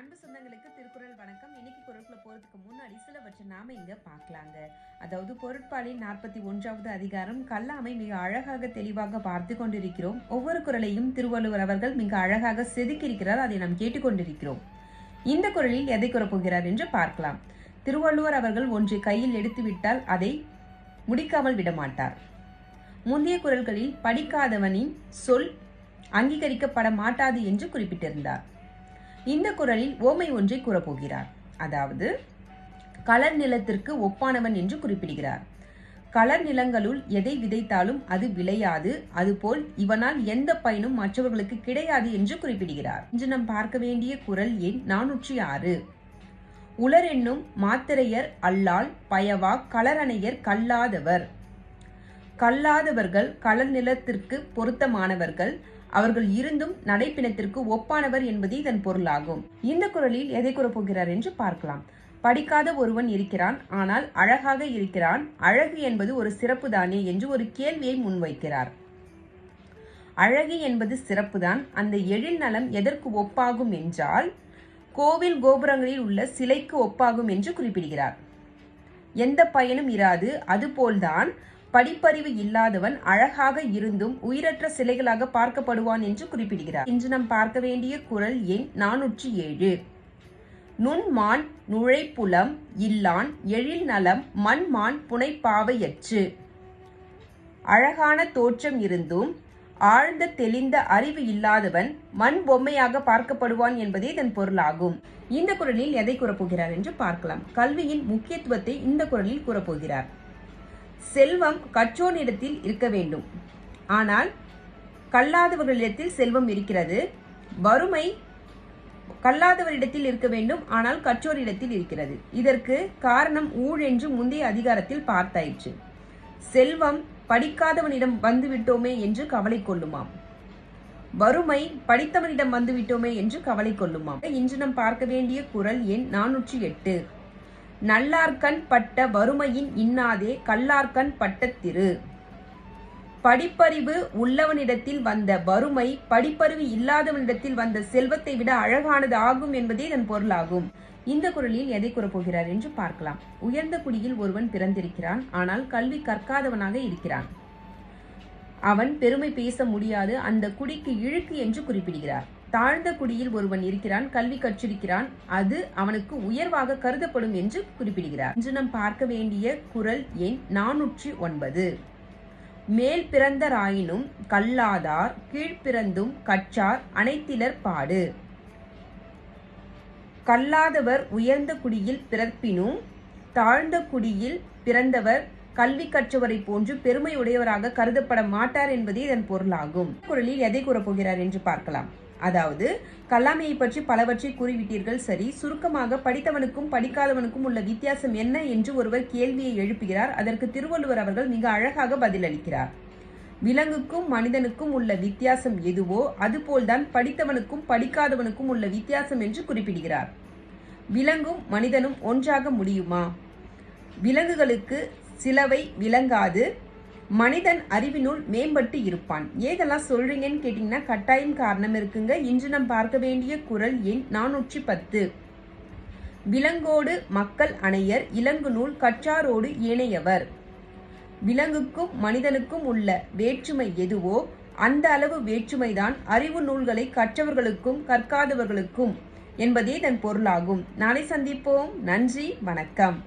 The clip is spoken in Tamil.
அன்பு சொந்தங்களுக்கு திருக்குறள் வணக்கம். இன்னைக்கு பொருட்களை போறதுக்கு முன்னாடி சிலவற்றை நாம இங்க பார்க்கலாங்க. அதாவது பொருட்பாலின் நாற்பத்தி ஒன்றாவது அதிகாரம் கல்லாமை மிக அழகாக தெளிவாக பார்த்து கொண்டிருக்கிறோம். ஒவ்வொரு குரலையும் திருவள்ளுவர் அவர்கள் மிக அழகாக செதுக்கியிருக்கிறார். அதை நாம் கேட்டுக்கொண்டிருக்கிறோம். இந்த குரலில் எதை கூறப்போகிறார் என்று பார்க்கலாம். திருவள்ளுவர் அவர்கள் ஒன்றை கையில் எடுத்துவிட்டால் அதை முடிக்காமல் விடமாட்டார். முந்தைய குரல்களில் படிக்காதவனின் சொல் அங்கீகரிக்கப்பட மாட்டாது என்று குறிப்பிட்டிருந்தார். இந்த குரலில் ஓமை ஒன்றை கூறப்போகிறார். அதாவது களர் நிலத்திற்கு ஒப்பானவன் என்று குறிப்பிடுகிறார். களர் நிலங்களுள் எதை விதைத்தாலும் அது விளையாது அதுபோல் இவனால் எந்த பயனும் மற்றவர்களுக்கு கிடையாது என்று குறிப்பிடுகிறார். இன்று நாம் பார்க்க வேண்டிய குரல் எண் நானூற்றி ஆறு. உலர் என்னும் மாத்திரையர் அல்லால் பயவா களரணையர் கல்லாதவர். கல்லாதவர்கள் களர் நிலத்திற்கு பொருத்தமானவர்கள் அவர்கள் இருந்தும் நடைப்பிணத்திற்கு ஒப்பானவர் என்பதே இதன் பொருளாகும். இந்த குரலில் எதை கூறப்போகிறார் என்று பார்க்கலாம். படிக்காத ஒருவன் இருக்கிறான் ஆனால் அழகாக இருக்கிறான். அழகு என்பது ஒரு சிறப்பு தானே என்று ஒரு கேள்வியை முன்வைக்கிறார். அழகு என்பது சிறப்புதான். அந்த எழில் நலம் எதற்கு ஒப்பாகும் என்றால் கோவில் கோபுரங்களில் உள்ள சிலைக்கு ஒப்பாகும் என்று குறிப்பிடுகிறார். எந்த பயனும் இராது. அதுபோல்தான் படிப்பறிவு இல்லாதவன் அழகாக இருந்தும் உயிரற்ற சிலைகளாக பார்க்கப்படுவான் என்று குறிப்பிடுகிறார். இன்று நாம் பார்க்க வேண்டிய குரல் எண் நானூற்றி ஏழு. நுண்மான் நுழைப்புலம் இல்லான் எழில் நலம் மண்மான் புனைப்பாவையற்று அழகான தோற்றம் இருந்தும் ஆழ்ந்த தெளிந்த அறிவு இல்லாதவன் மண் பொம்மையாக பார்க்கப்படுவான் என்பதே இதன் பொருளாகும். இந்த குரலில் எதை கூறப்போகிறார் என்று பார்க்கலாம். கல்வியின் முக்கியத்துவத்தை இந்த குரலில் கூறப்போகிறார். செல்வம் கற்றோனிடத்தில் இருக்க வேண்டும். ஆனால் கல்லாதவர்களிடத்தில் செல்வம் இருக்கிறது. வறுமை கல்லாதவரிடத்தில் இருக்க வேண்டும். ஆனால் கற்றோரிடத்தில் இருக்கிறது. இதற்கு காரணம் ஊழ் என்று முந்தைய அதிகாரத்தில் பார்த்தாயிற்று. செல்வம் படிக்காதவனிடம் வந்துவிட்டோமே என்று கவலை கொள்ளுமாம். வறுமை படித்தவனிடம் வந்துவிட்டோமே என்று கவலை கொள்ளுமாம். இன்று நாம் பார்க்க வேண்டிய குரல் எண் நானூற்றி எட்டு. நல்லார்கண் பட்ட வறுமையின் இன்னாதே கல்லார்கண் பட்ட திரு. படிப்பறிவு உள்ளவனிடத்தில் வந்த வறுமை படிப்பறிவு இல்லாதவனிடத்தில் வந்த செல்வத்தை விட அழகானது ஆகும் என்பதே இதன் பொருளாகும். இந்த குரலில் எதை கூறப்போகிறார் என்று பார்க்கலாம். உயர்ந்த குடியில் ஒருவன் பிறந்திருக்கிறான் ஆனால் கல்வி கற்காதவனாக இருக்கிறான். அவன் பெருமை பேச முடியாது. அந்த குடிக்கு இழுக்கு என்று குறிப்பிடுகிறார். தாழ்ந்த குடியில் ஒருவன் இருக்கிறான் கல்வி கற்றிருக்கிறான். அது அவனுக்கு உயர்வாக கருதப்படும் என்று குறிப்பிடுகிறார். இன்று நாம் பார்க்க வேண்டிய குரல் எண் நானூற்றி ஒன்பது. மேல் பிறந்தராயினும் கல்லாதார் கீழ்பிறந்தும் கற்றார் அனைத்திலர் பாடு. கல்லாதவர் உயர்ந்த குடியில் பிறப்பினும் தாழ்ந்த குடியில் பிறந்தவர் கல்வி கற்றவரை போன்று பெருமை உடையவராக கருதப்பட மாட்டார் என்பதே இதன் பொருளாகும். குரலில் எதை கூறப்போகிறார் என்று பார்க்கலாம். அதாவது கல்லாமையை பற்றி பலவற்றை கூறிவிட்டீர்கள் சரி. சுருக்கமாக படித்தவனுக்கும் படிக்காதவனுக்கும் உள்ள வித்தியாசம் என்ன என்று ஒருவர் கேள்வியை எழுப்புகிறார். அதற்கு திருவள்ளுவர் அவர்கள் மிக அழகாக பதிலளிக்கிறார். விலங்குக்கும் மனிதனுக்கும் உள்ள வித்தியாசம் எதுவோ அதுபோல்தான் படித்தவனுக்கும் படிக்காதவனுக்கும் உள்ள வித்தியாசம் என்று குறிப்பிடுகிறார். விலங்கும் மனிதனும் ஒன்றாக முடியுமா? விலங்குகளுக்கு சிலவை விளங்காது. மனிதன் அறிவினுள் மேம்பட்டு இருப்பான். ஏதெல்லாம் சொல்றீங்கன்னு கேட்டீங்கன்னா கட்டாயம் காரணம் இருக்குங்க. இன்று நாம் பார்க்க வேண்டிய குரல் எண் நானூற்றி பத்து. விலங்கோடு மக்கள் அணையர் இலங்கு நூல் கற்றாரோடு ஏனையவர். விலங்குக்கும் மனிதனுக்கும் உள்ள வேற்றுமை எதுவோ அந்த அளவு வேற்றுமைதான் அறிவு நூல்களை கற்றவர்களுக்கும் கற்காதவர்களுக்கும் என்பதே இதன் பொருளாகும். நாளை சந்திப்போம். நன்றி வணக்கம்.